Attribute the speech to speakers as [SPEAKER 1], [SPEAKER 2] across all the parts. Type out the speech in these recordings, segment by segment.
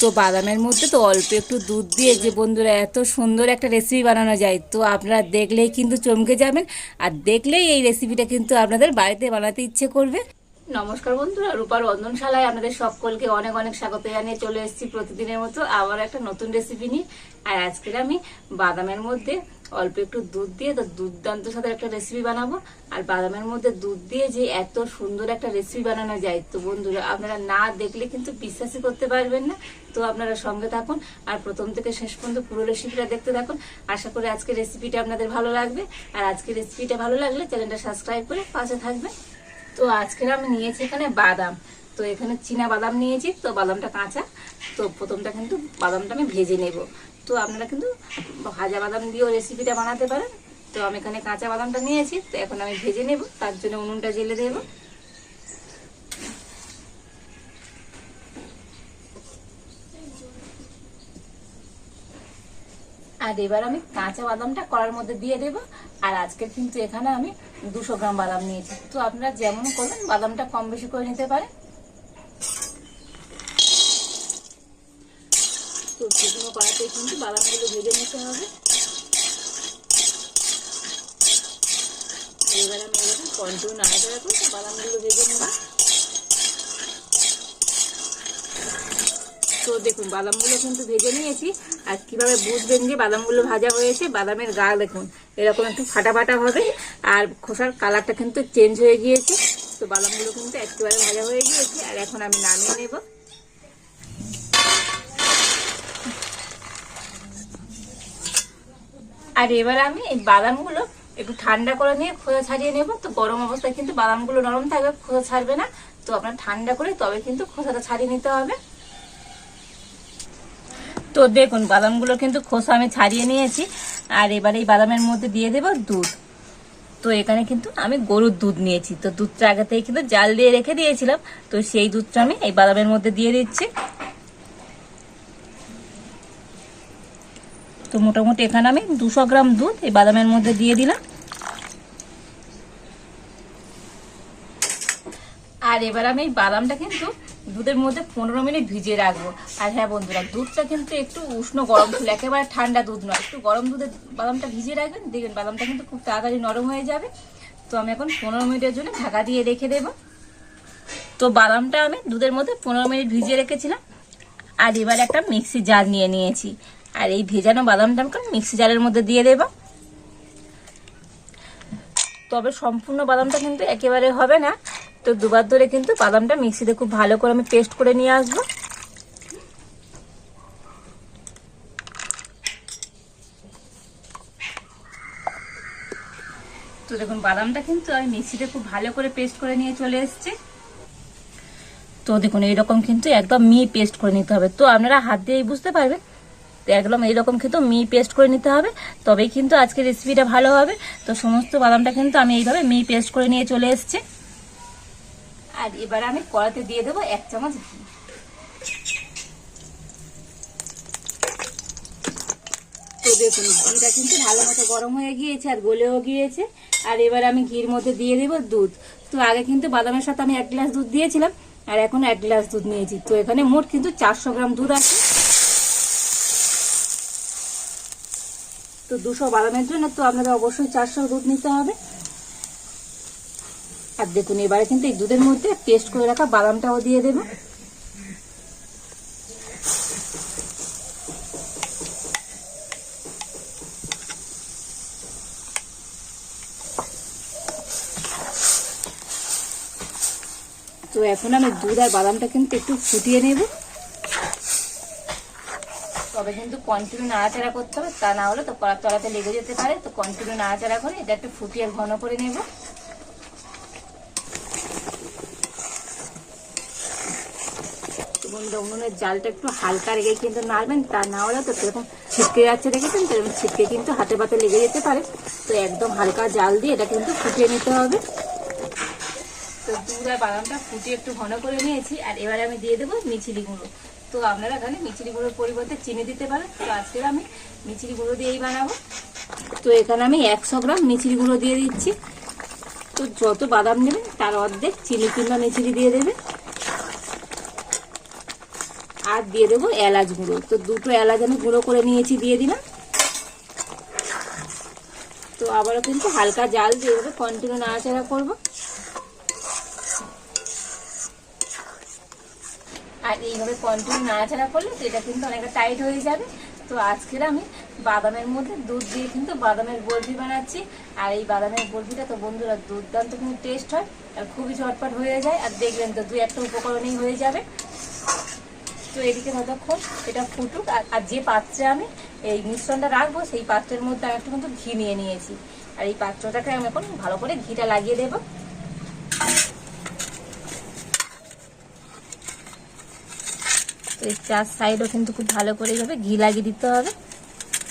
[SPEAKER 1] তো বাদামের মধ্যে তো অল্প একটু দুধ দিয়ে যে বন্ধুরা এত সুন্দর একটা রেসিপি বানানো যায়, তো আপনারা দেখলেই কিন্তু চমকে যাবেন। আর দেখলেই এই রেসিপিটা কিন্তু আপনাদের বাড়িতে বানাতে ইচ্ছে করবে। নমস্কার বন্ধুরা, রূপার রন্ধনশালায় আপনাদের সকলকে অনেক অনেক স্বাগত জানিয়ে চলে এসেছি প্রতিদিনের মতো আবার একটা নতুন রেসিপি নিয়ে। আর আজকের আমি বাদামের মধ্যে অল্প একটু দুধ দিয়ে তো দুর্দান্ত সাথে একটা রেসিপি বানাবো। আর বাদামের মধ্যে দুধ দিয়ে যে এত সুন্দর একটা রেসিপি বানানো যায়, তো বন্ধুরা আপনারা না দেখলে কিন্তু বিশ্বাসই করতে পারবেন না। তো আপনারা সঙ্গে থাকুন আর প্রথম থেকে শেষ পর্যন্ত পুরো রেসিপিটা দেখতে থাকুন। আশা করি আজকের রেসিপিটা আপনাদের ভালো লাগবে। আর আজকের রেসিপিটা ভালো লাগলে চ্যানেলটা সাবস্ক্রাইব করে পাশে থাকবেন। তো আজকের আমি নিয়েছি এখানে বাদাম। তো এখানে চীনা বাদাম নিয়েছি, তো বাদামটা কাঁচা। তো প্রথমটা কিন্তু বাদামটা আমি ভেজে নেব। তো আপনারা কিন্তু ভাজা বাদাম দিয়েও রেসিপিটা বানাতে পারেন। তো আমি এখানে কাঁচা বাদামটা নিয়েছি, তো এখন আমি ভেজে নেব, তার জন্য উনুনটা জেলে দেবো। আর এবার আমি কাঁচা বাদামটা কড়ার মধ্যে দিয়ে দেব। আর আজকে কিন্তু এখানে আমি দুশো গ্রাম বাদাম নিয়েছি। তো আপনারা যেমন করবেন, বাদামটা কম বেশি করে নিতে পারেন। তো শুকনো কড়াতে কিন্তু বাদামগুলো ভেজে নিতে হবে। এবার আমি এরকম কন্টিনিউ নাড়াচাড়া করে বাদামগুলো ভেজে নেব। তো দেখুন, বাদামগুলো কিন্তু ভেজে নিয়েছি। আর কীভাবে বুঝবেন যে বাদামগুলো ভাজা হয়েছে? বাদামের গা দেখুন, এরকম একটু ফাটা ফাটা হবে। আর খোসার কালারটা কিন্তু চেঞ্জ হয়ে গিয়েছে। তো বাদামগুলো কিন্তু একেবারে ভাজা হয়ে গিয়েছে, আর এখন আমি নামিয়ে নেব। আর এবার আমি এই বাদামগুলো একটু ঠান্ডা করে নিয়ে খোসা ছাড়িয়ে নেব। তো গরম অবস্থায় কিন্তু বাদামগুলো নরম থাকবে, খোসা ছাড়বে না। তো আপনার ঠান্ডা করে তবে কিন্তু খোসাটা ছাড়িয়ে নিতে হবে। তো দেখুন, বাদামগুলো কিন্তু খোসা আমি ছাড়িয়ে নিয়েছি। আর এবার এই বাদামের মধ্যে দিয়ে দেব দুধ। তো এখানে কিন্তু আমি গরুর দুধ নিয়েছি। তো দুধটা আগে থেকে কিন্তু জাল দিয়ে রেখে দিয়েছিলাম। তো সেই দুধটা আমি এই বাদামের মধ্যে দিয়ে দিচ্ছি। তো মোটামুটি এখানে আমি দুশো গ্রাম দুধ এই বাদামের মধ্যে দিয়ে দিলাম। আর এবার আমি এই বাদামটা কিন্তু দুধের মধ্যে পনেরো মিনিট ভিজিয়ে রাখব। আর হ্যাঁ বন্ধুরা, দুধটা কিন্তু একটু উষ্ণ গরম ছিল একেবারে ঠান্ডা দুধ নয়। একটু গরম দুধে বাদামটা ভিজিয়ে রাখবেন, দেখবেন বাদামটা কিন্তু খুব তাড়াতাড়ি নরম হয়ে যাবে। তো আমি এখন পনেরো মিনিটের জন্য ঢাকা দিয়ে রেখে দেবো। তো বাদামটা আমি দুধের মধ্যে পনেরো মিনিট ভিজিয়ে রেখেছিলাম। আর এবার একটা মিক্সি জার নিয়ে নিয়েছি। আর এই ভেজানো বাদামটা আমি মিক্সি জারের মধ্যে দিয়ে দেব। তবে সম্পূর্ণ বাদামটা কিন্তু একেবারে হবে না। তো দুবার ধরে কিন্তু বাদামটা মিক্সিতে খুব ভালো করে আমি পেস্ট করে নিয়ে আসব। তো দেখুন, বাদামটা কিন্তু আমি মিক্সিতে খুব ভালো করে পেস্ট করে নিয়ে চলে এসেছি। তো দেখুন, এইরকম কিন্তু একদম মি পেস্ট করে নিতে হবে। তো আপনারা হাত দিয়েই বুঝতে পারবেন তো একদম এইরকম কিন্তু মি পেস্ট করে নিতে হবে। তবেই কিন্তু আজকে রেসিপিটা ভালো হবে। তো সমস্ত বাদামটা কিন্তু আমি এইভাবে মি পেস্ট করে নিয়ে চলে এসেছি। আর এবার আমি কড়াতে দিয়ে দেবো এক চামচ ঘি। তো দেখুন, ঘিটা কিন্তু ভালো মতো গরম হয়ে গিয়েছে আর গলেও গিয়েছে। আর এবার আমি ঘির মধ্যে দিয়ে দেব দুধ। তো আগে কিন্তু বাদামের সাথে আমি এক গ্লাস দুধ দিয়েছিলাম, আর এখন এক গ্লাস দুধ নিয়েছি। তো এখানে মোট কিন্তু চারশো গ্রাম দুধ আছে। তো দুশো বাদামের জন্য তো আপনাদের অবশ্যই চারশো দুধ নিতে হবে। আর দেখুন, এবারে কিন্তু এই দুধের মধ্যে পেস্ট করে রাখা বাদামটাও দিয়ে দেবো। তো এখন আমি দুধ আর বাদামটা কিন্তু একটু ফুটিয়ে নেব। তবে কিন্তু কন্টিনিউ নাড়াচাড়া করতে হবে, তা না হলে তো কড়ার তলাতে লেগে যেতে পারে। তো কন্টিনিউ নাড়াচাড়া করে এটা একটু ফুটিয়ে ঘন করে নেব। বন্ধুরা, উনুনের জালটা একটু হালকা রেখে কিন্তু নাড়বেন, তা না হলে তো এরকম ছিটকে যাচ্ছে, দেখেছেন? তো এরকম ছিটকে কিন্তু হাতে পাতে লেগে যেতে পারে। তো একদম হালকা জাল দিয়ে এটা কিন্তু ফুটিয়ে নিতে হবে। তো দুধ আর বাদামটা ফুটিয়ে একটু ঘন করে নিয়েছি, আর এবারে আমি দিয়ে দেবো মিছিলি গুঁড়ো। তো আপনারা এখানে মিছিলি গুঁড়োর পরিবর্তে চিনি দিতে পারেন। তো আজকে আমি মিছিলি গুঁড়ো দিয়েই বানাবো। তো এখানে আমি একশো গ্রাম মিছিলি গুঁড়ো দিয়ে দিচ্ছি। তো যত বাদাম নেবেন, তার অর্ধেক চিনি কিংবা মিছিলি দিয়ে দেবে আর দিয়ে দেবো এলাচ গুঁড়ো। তো দুটো এলাচ আমি গুঁড়ো করে নিয়েছি, দিয়ে দিলাম। তো আবারও কিন্তু হালকা জাল দিয়ে এভাবে কন্টিনিউ নাড়াচাড়া করব। আর এইভাবে কন্টিনিউ নাড়াচাড়া করলে তো এটা কিন্তু অনেকটা টাইট হয়ে যাবে। তো আজকের আমি বাদামের মধ্যে দুধ দিয়ে কিন্তু বাদামের বরফি বানাচ্ছি। আর এই বাদামের বরফিটা তো বন্ধুরা দুর্দান্ত কিন্তু টেস্ট হয়, আর খুবই ঝটপট হয়ে যায়। আর দেখবেন তো দুই একটা উপকরণেই হয়ে যাবে। তো এদিকে ততক্ষণ এটা ফুটুক। আর যে পাত্রে আমি এই মিশ্রণটা রাখব, সেই পাত্রের মধ্যে আমি একটু কিন্তু ঘি নিয়ে নিয়েছি। আর এই পাত্রটাকে আমি এখন ভালো করে ঘিটা লাগিয়ে দেবো। চার সাইডও কিন্তু খুব ভালো করে এইভাবে ঘি লাগিয়ে দিতে হবে।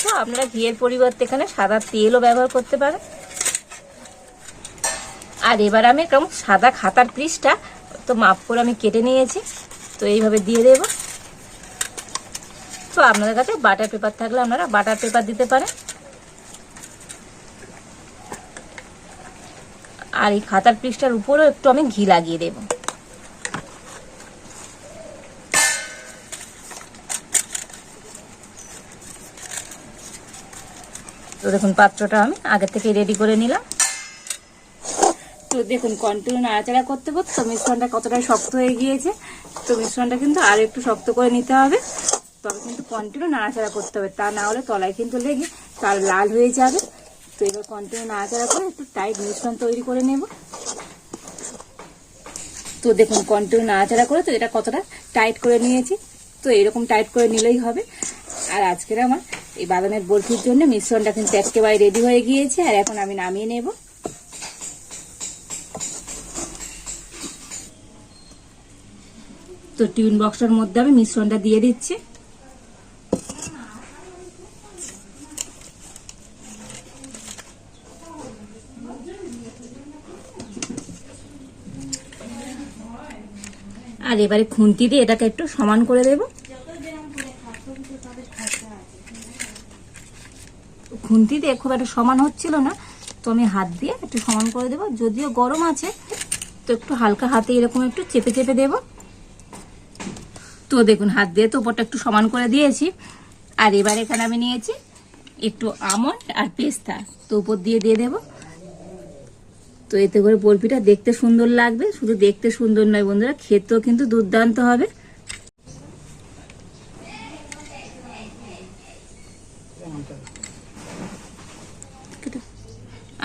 [SPEAKER 1] তো আপনারা ঘিয়ের পরিবর্তে এখানে সাদা তেলও ব্যবহার করতে পারেন। আর এবার আমি কেমন সাদা খাতার পিসটা তো মাপ করে আমি কেটে নিয়েছি। তো এইভাবে দিয়ে দেব। তো আপনাদের কাছে বাটার পেপার থাকলে আপনারা বাটার পেপার দিতে পারেন। আর এই খাতার পিসটার উপরেও একটু আমি ঘি লাগিয়ে দেবো। তো দেখুন, পাত্রটা আমি আগে থেকে রেডি করে নিলাম। তো দেখুন কন্টিনিউ নাড়াচাড়া করতে করতে মিশ্রণটা কতটা শক্ত হয়ে গিয়েছে, তো মিশ্রণটা কিন্তু আরও একটু শক্ত করে নিতে হবে। তবে কিন্তু কন্টিনিউ নাড়াচাড়া করতে হবে। তা না হলে তলায় কিন্তু লেগে তার লাল হয়ে যাবে। তো এবার কন্টিনিউ নাড়াচাড়া করে একটু টাইট মিশ্রণ তৈরি করে নেব। তো দেখুন কন্টিনিউ নাড়াচাড়া করে তো এটা কতটা টাইট করে নিয়েছি। তো এরকম টাইট করে নিলেই হবে। আর আজকের আমার এই বাদামের বরফির জন্য মিশ্রণটা কিন্তু একেবারে রেডি হয়ে গিয়েছে। আর এখন আমি নামিয়ে নেব। তো টিউন বক্সটার মধ্যে আমি মিশ্রণটা দিয়ে দিচ্ছি। আর এবারে খুন্তি দিয়ে এটাকে একটু সমান করে দেবো। খুন্তি দিয়ে খুব একটা সমান হচ্ছিল না, তো আমি হাত দিয়ে একটু সমান করে দেবো। যদিও গরম আছে, তো একটু হালকা হাতে এরকম একটু চেপে চেপে দেব। তো দেখুন, হাত দিয়ে তো উপরটা একটু সমান করে দিয়েছি। আর এবার এখানে আমি নিয়েছি একটু আমন্ড আর পেস্তা, তো উপর দিয়ে দিয়ে দেব। তো এতে করে বরফিটা দেখতে সুন্দর লাগবে। শুধু দেখতে সুন্দর নয় বন্ধুরা, খেতেও কিন্তু দুর্দান্ত হবে।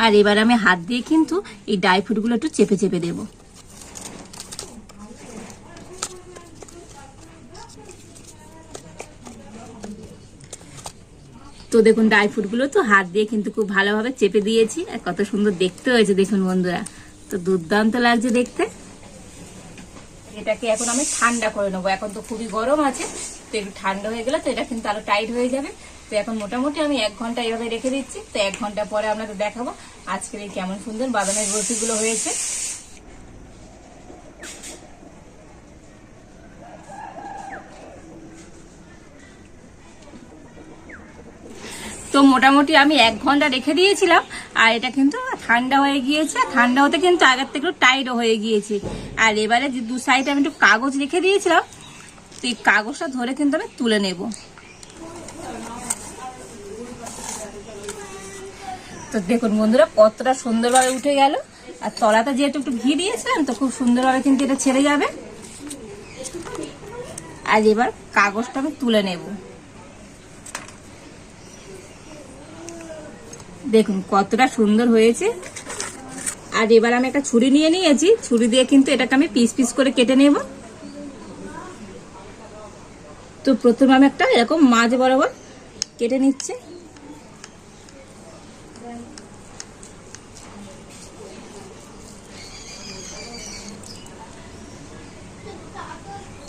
[SPEAKER 1] আর এবার আমি হাত দিয়ে কিন্তু এই ড্রাই ফ্রুটগুলো একটু চেপে চেপে দেব। তো দেখুন ড্রাই ফ্রুটগুলো তো হাত দিয়ে কিন্তু খুব ভালোভাবে চেপে দিয়েছি। আর কত সুন্দর দেখতে হয়েছে দেখুন বন্ধুরা। তো দুর্দান্ত লাগছে দেখতে। এটাকে এখন আমি ঠান্ডা করে নেব। এখন তো খুবই গরম আছে, তো একটু ঠান্ডা হয়ে গেলে তো এটা কিন্তু আরও টাইট হয়ে যাবে। তো এখন মোটামুটি আমি এক ঘণ্টা এইভাবে রেখে দিচ্ছি। তো এক ঘণ্টা পরে আপনাদের দেখাবো আজকের এই কেমন সুন্দর বাদামের বরফিগুলো হয়েছে। তো মোটামুটি আমি এক ঘণ্টা রেখে দিয়েছিলাম, আর এটা কিন্তু ঠান্ডা হয়ে গিয়েছে ঠান্ডা হতে কিন্তু আগের থেকে একটু টাইটও হয়ে গিয়েছে। আর এবারে যে দু সাইডে আমি একটু কাগজ রেখে দিয়েছিলাম, তো এই কাগজটা ধরে কিন্তু আমি তুলে নেব। তো দেখুন বন্ধুরা, কতটা সুন্দরভাবে উঠে গেল। আর তলাতে যেহেতু একটু ঘি দিয়েছিলাম, তো খুব সুন্দরভাবে কিন্তু এটা ছেড়ে যাবে। আর এবার কাগজটা আমি তুলে নেব। দেখুন, কতটা সুন্দর হয়েছে। আর এবার আমি একটা ছুরি নিয়ে নিয়েছি। ছুরি দিয়ে কিন্তু এটাকে আমি পিস পিস করে কেটে নেব। তো প্রথমে আমি একটা এরকম মাছ বরাবর কেটে নিচ্ছে।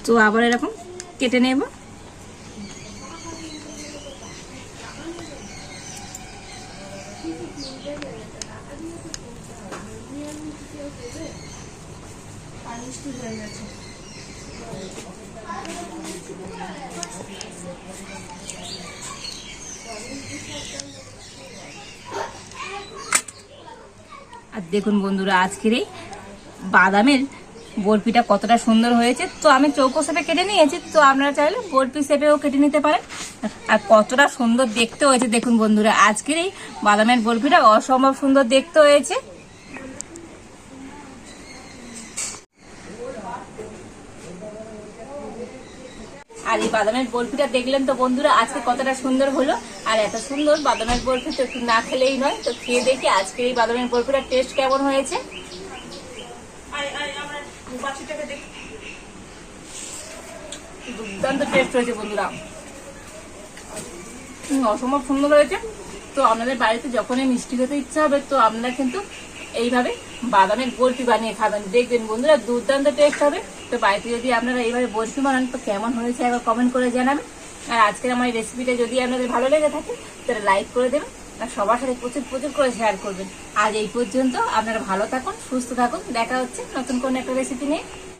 [SPEAKER 1] তো আবার এরকম কেটে নেব। আর দেখুন বন্ধুরা, আজকের এই বাদামের বরফিটা কতটা সুন্দর হয়েছে। তো আমি চৌকো শেপে কেটে নিয়েছি, তো আপনারা চাইলে বরফি সেপেও কেটে নিতে পারেন। আর কতটা সুন্দর দেখতে হয়েছে দেখুন বন্ধুরা আজকের এই বাদামের বরফিটা অসম্ভব সুন্দর দেখতে হয়েছে। আর এই বাদামের বরফিটা দেখলেন তো বন্ধুরা আজকে কতটা সুন্দর হলো। আর এত সুন্দর বাদামের বরফি তো একটু না খেলেই নয় তো খেয়ে দেখি আজকে এই বাদামের বরফিটার টেস্ট কেমন হয়েছে। দুর্দান্ত টেস্ট হয়েছে বন্ধুরা। অসম্ভব সুন্দর হয়েছে। তো আপনাদের বাড়িতে যখনই মিষ্টি খেতে ইচ্ছা হবে, তো আপনারা কিন্তু এইভাবে বাদামের বরফি বানিয়ে খাবেন। দেখবেন বন্ধুরা, দুর্দান্ত টেস্ট হবে। তো বাড়িতে যদি আপনারা এইভাবে বরফি বানান, তো কেমন হয়েছে একবার কমেন্ট করে জানাবেন। আর আজকের আমার এই রেসিপিটা যদি আপনাদের ভালো লেগে থাকে, তাহলে লাইক করে দেবেন আর সবার সাথে প্রচুর প্রচুর করে শেয়ার করবেন। আজ এই পর্যন্ত আপনারা ভালো থাকুন, সুস্থ থাকুন। দেখা হচ্ছে নতুন কোনো একটা রেসিপি নিয়ে।